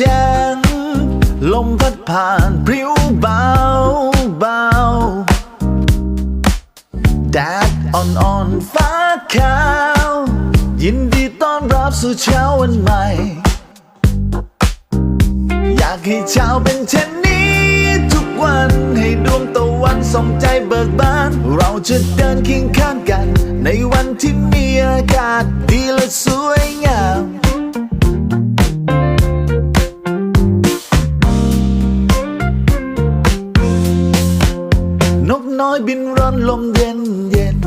จงลมพัดผ่านพริ้วเบาเบาแดดอ่อนๆฟ้าขาว ยินดีต้อนรับสู่เช้าวันใหม่ อยากให้เช้าเป็นเช่นนี้ ทุกวันให้ดวงตะวันส่องใจเบิกบาน เราจะเดินเคียงข้างกัน ในวันที่มีอากาศดีและสวยงาม อยบินร่อนลมเย็นเย็น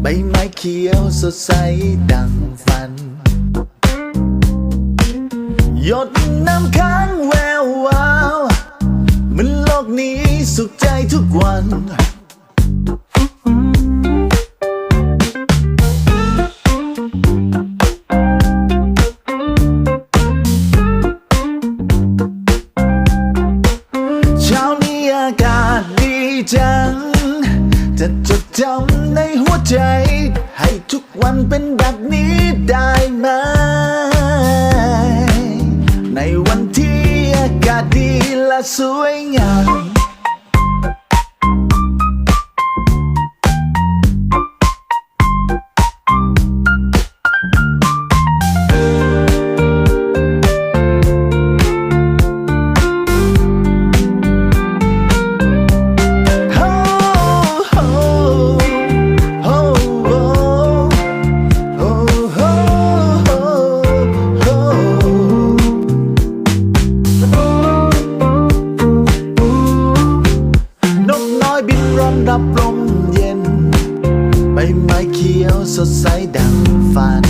ใบไม้เขียวสดใสดังฝัน หยดน้ำค้างแวววาว มันโลกนี้สุขใจทุกวัน จัง จะจดจำในหัวใจ ให้ทุกวันเป็นแบบนี้ได้ไหม ในวันที่อากาศดีและสวยงาม บไม้เขียวสดใสดังฝัน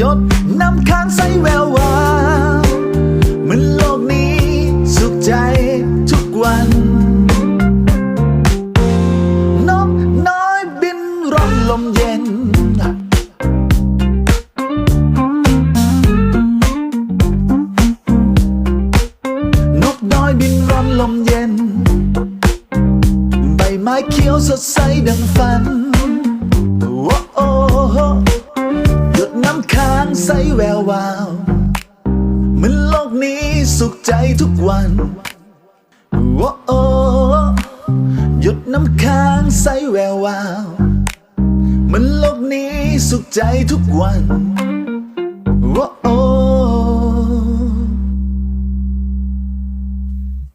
ยดน้ำค้างใสแวววาวเหมือนโลกนี้สุขใจทุกวัน นกน้อยบินร่อนลมเย็น ม้เขียวสดใสดังฝันโอ้โอ้หยดน้ำค้างใสแวววาวเหมือนโลกนี้สุขใจทุกวันโอ้โอ้หยดน้ำค้างใสแวววาวเหมือนโลกนี้สุขใจทุกวัน